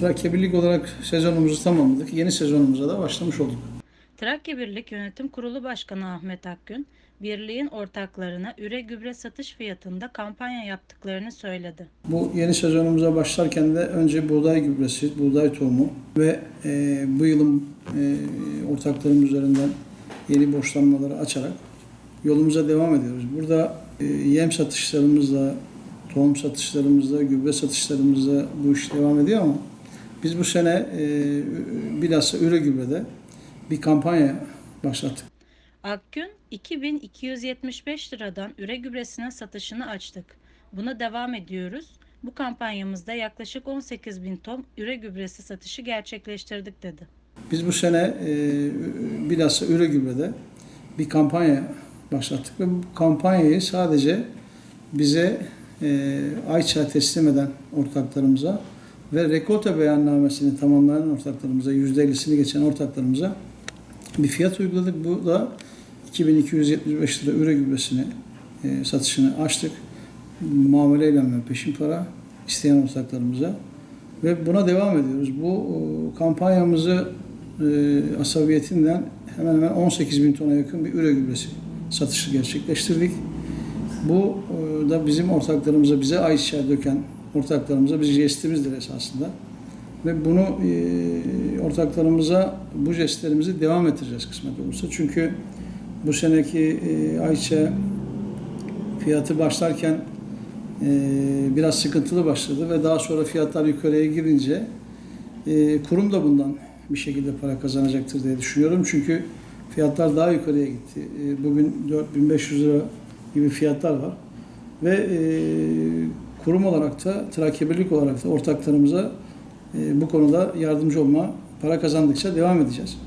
Trakya Birlik olarak sezonumuzu tamamladık. Yeni sezonumuza da başlamış olduk. Trakya Birlik Yönetim Kurulu Başkanı Ahmet Akgün, birliğin ortaklarına üre gübre satış fiyatında kampanya yaptıklarını söyledi. Bu yeni sezonumuza başlarken de önce buğday gübresi, buğday tohumu ve e, bu yılın e, ortaklarım üzerinden yeni borçlanmaları açarak yolumuza devam ediyoruz. Burada e, yem satışlarımızla, tohum satışlarımızla, gübre satışlarımızla bu iş devam ediyor ama biz bu sene e, bilhassa üre gübrede bir kampanya başlattık. Akgün, 2275 liradan üre gübresine satışını açtık. Buna devam ediyoruz. Bu kampanyamızda yaklaşık 18 bin ton üre gübresi satışı gerçekleştirdik dedi. Biz bu sene e, bilhassa üre gübrede bir kampanya başlattık ve bu kampanyayı sadece bize e, Ayça teslim eden ortaklarımıza ve rekolta beyannamesini tamamlayan ortaklarımıza, %50'sini geçen ortaklarımıza bir fiyat uyguladık. Bu da 2275 lira üre gübresini e, satışını açtık. Muameleyle ve peşin para isteyen ortaklarımıza ve buna devam ediyoruz. Bu e, kampanyamızı e, asabiyetinden hemen hemen 18 bin tona yakın bir üre gübresi satışı gerçekleştirdik. Bu e, da bizim ortaklarımıza, bize ayçiçeği döken ortaklarımıza bir jestimizdir esasında. Ve bunu e, ortaklarımıza bu jestlerimizi devam ettireceğiz kısmet olursa. Çünkü bu seneki e, ayçiçeği fiyatı başlarken e, biraz sıkıntılı başladı ve daha sonra fiyatlar yukarıya girince e, kurum da bundan bir şekilde para kazanacaktır diye düşünüyorum. Çünkü fiyatlar daha yukarıya gitti. E, bugün 4500 lira gibi fiyatlar var. Ve e, kurum olarak da, Trakya Birlik olarak da ortaklarımıza e, bu konuda yardımcı olma, para kazandıkça devam edeceğiz.